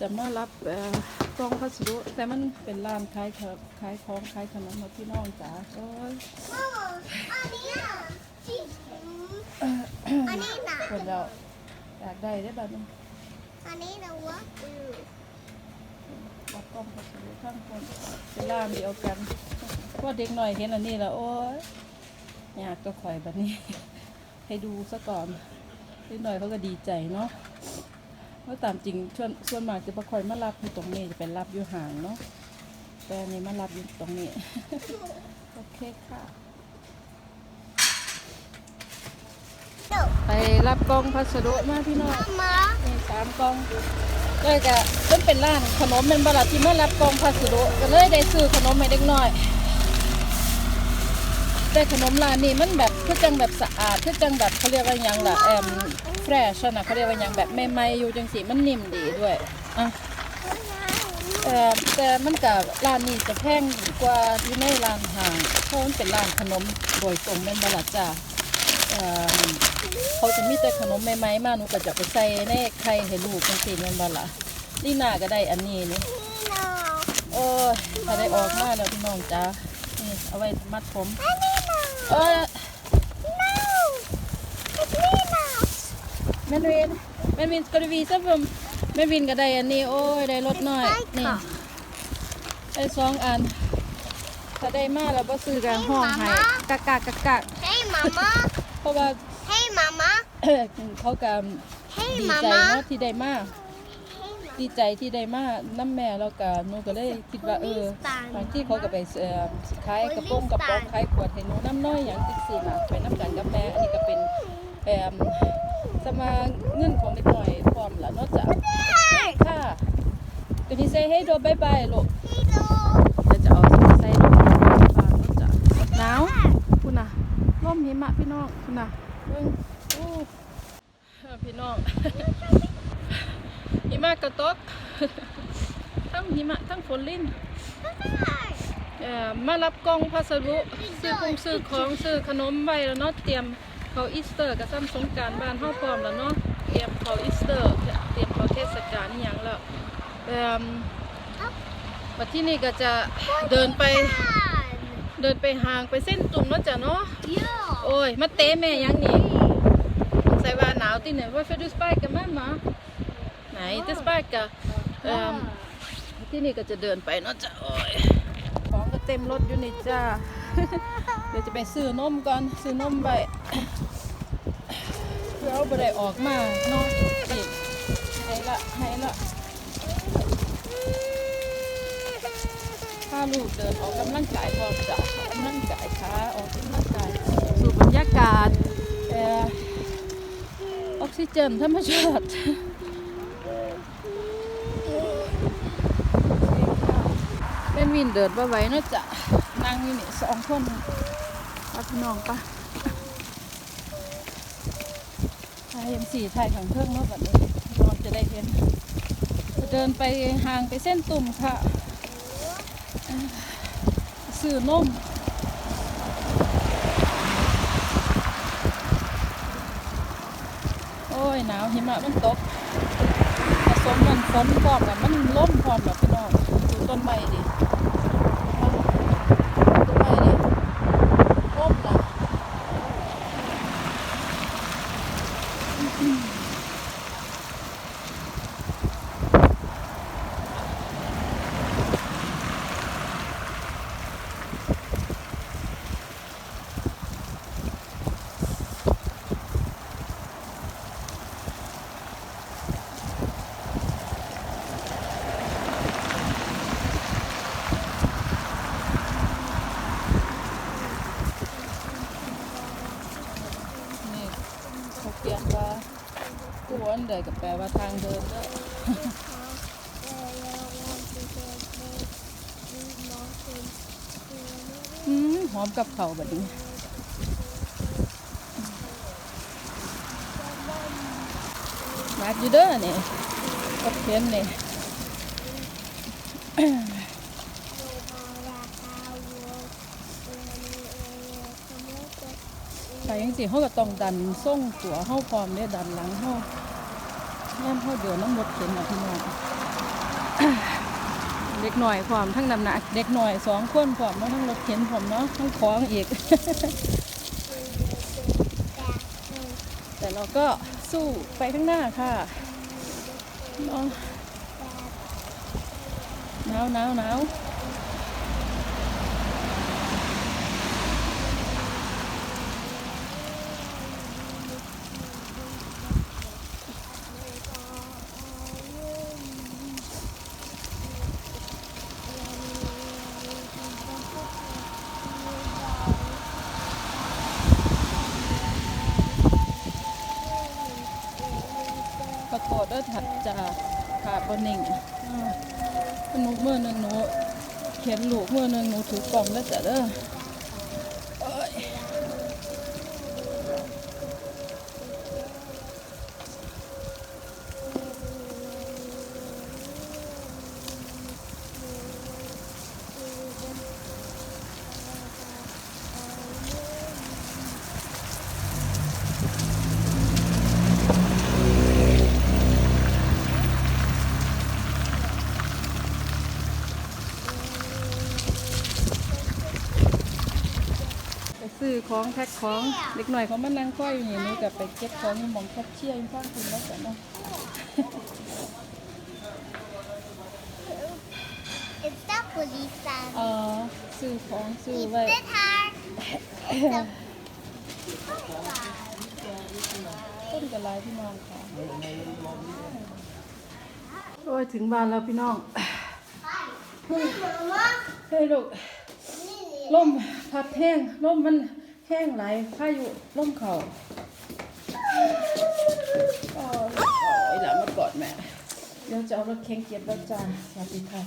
จะมารับกล่องพัสดุแต่มันเป็นร้านขายครับขายของขายขนมมาพี่น้องจ๋าโอ้ยอันนี้อันนี้นะคนเราอยากได้ได้บบนี้อันนี้นะวะรับกล่องพัสดุข้างคนเป็นร้านเดียวกันเพราเด็กหน่อยเห็นอันนี้แล้วโอ้ยอยากก็ข่อยแบบนี้ ให้ดูซะก่อนเด็กหน่อยเขาก็ดีใจเนาะ เพราะตามจริงส่วนส่วนมากจะมาคอยมารับอยู่ตรงนี้จะเป็นรับอยู่ห่างเนาะแต่อันนี้มารับอยู่ตรงนี้ โอเคค่ะ ไปรับกล่องพัสดุมาพี่น้องมามีสามกล่องเลยจะเพิ่นเป็นร้านขนมเป็นบลัดที่มารับกล่องพัสดุก็เลยได้ซื้อขนมให้เด็กน้อย แต่ขนมร้านนี้มันแบบคือจังแบบสะอาดคือจังแบบเขาเรียกว่าหยังล่ะแอมแฟรชนะเขาเรียกว่าหยังแบบใหม่ๆอยู่จังสีมันนิ่มดีด้วยอะเอ่แต่มันกับร้านนี้จะแพงกว่าที่ในร้านห้างเพราะมันเป็นร้านขนมโดยตรงเป็นบลัดจ้าเอ่อเขาจะมีแต่ขนมใหม่ๆมาหนูก็จะไปใส่ในไข่ให้ลูกจังซี่แม่นบ่ล่ะนี่นาก็ได้อันนี้นี่โอ้ยถ้าได้ออกมาแล้วพี่น้องจ้า เอาไว้มัดผมอันนี้นะเอ้ย no นี่นะแม่นวินแม่นวินก็ได้วีซะผมแม่นวินก็ได้อันนี้โอ้ยได้รถน้อยนี่ได้สองอันถ้าได้มาแล้วบ่ซื้อกันห้องให้กะกะกะกะเฮ้ยมาม่าเพราะว่าเฮ้ยมาม่าเขาก็เฮ้ยดีมาใจม่าเนาะที่ได้มา ดีใจที่ได้มาน้ำแม่แล้วก็หนูก็เลยคิดว่าเออบางที่เขาก็ไปเอ่อขายกระโปรงกระโปรงขายขวดให้หนูน้ำน้อยอย่างติ๊กซี่นะไปน้ำกันกับแม่อันนี้ก็เป็นแอมสมาเงินของเด็กหน่อยพร้อมแล้วเนอกจากค่ะตัวนี้ใส่ให้โดบายบายลูกเดี๋ยวจะเอาใส่ลงบางเนอกจากหนาวคุณน่ะร่มหิมะพี่น้องคุณน่ะเบิ่งโอ้เออพี่น้องหิ มะกระตกทั้งหิมะทั้งฝนลิ่นเอ่อมารับกล่องพัสดุซื้อคงซื้อของซื้อขนมไว้แล้วเนาะเตรียมเขาอีสเตอร์กับซ้ำสงกรารบ้านเฮาพร้อมแล้วเนาะเตรียมเขาอีสเตอร์เตรียมเขาเทศกาลอหย่างแล้วเอ่อบัดที่นี่ก็จะเดินไปเดินไปห่างไปเส้นตุ่มเนาะจ้ะเนาะเยอะโอ้ยมาเตะแม่ยังนี่ใส่ว่าหนาวที่ไหนว่าเฟดูสปายกันมั้ยมา ไหนจะสปายกันเอ่อที่นี่ก็จะเดินไปเนาะจ้ะโอ้ยของก็เต็มรถอยู่นี่จ้าเดี๋ยวจะไปซื้อนมก่อนซื้อนมไปเพื่อเอาไปได้ออกมาเนาะอีกให้ละให้ละถ้าลูกเดินออกกำลังกายพร้อมจะออกกำลังกายขาออกกำลังกายสูบบรรยากาศเอ่อออกซิเจนธรรมชาติเป็น วินเดินบ่ไหวเนาะจ้ะนั่งอยู่นี่สองคนป้าพี่น้องปะถ่ายเห็นสีถ่ายของเครื่องเนาะแบบนี้น้องจะได้เห็นจะเดินไปห่างไปเส้นตุ่มค่ะเอ่อซื้อนมโอ้ยหนาวหิมะมันตกผสมมันฝนพร้อมกับมันล่มพร้อมแบบพี่น้องดูต้นไม้ดิ เขียนว่าผู้วันใดก็แปลว่าทางเดินเด้ออืมหอมกับเขาแบบนี้มาอยู่เด้อนี่ก็เขียนนี่ ไปยังสิเขาก็ต้องดันส่งตัวเขาพร้อมเนี่ยดันหลังเขาแง่มเขาเดือน้ำรถเข็นนะพี่น้องหน่อยพร้อมทั้งน้ำหนักเด็กหน่อยสองคนพร้อมเนาะทั้งรถเข็นพร้อมเนาะทั้งของอีก แต่เราก็สู้ไปข้างหน้าค่ะเนาะหนาวหนาวหนาว อโทษด้วยถัดจะขาบนหนึ่งอ่าหนูเมื่อหนึงหนูเขียนลูกเมื่อหนึงหนูถือกล่องแล้วจ้ะเด้อ ของแพ็คของเด็กหน่อยเขามานั่งก้อยอยู่นี่หนูกับไปเก็บของอยู่หมองแคชเชียร์อยู่ข้างคุณแล้วจ้ะเนาะ It's the police sign. เอ่อซื้อของซื้อ It's ไว้ the car. ต้นกระลายพี่น้องค่ะโอ้ยถึงบ้านแล้วพี่น้อง Mama. เฮ้ยลูกลมพัดแห้งลมมัน แห้งไหลายพายุลมเข่าโอ้ยหลานมากอดแม่ เดี๋ยวจะเอารถเข็งเก็บแล้วจ้าสวัสดีค่ะ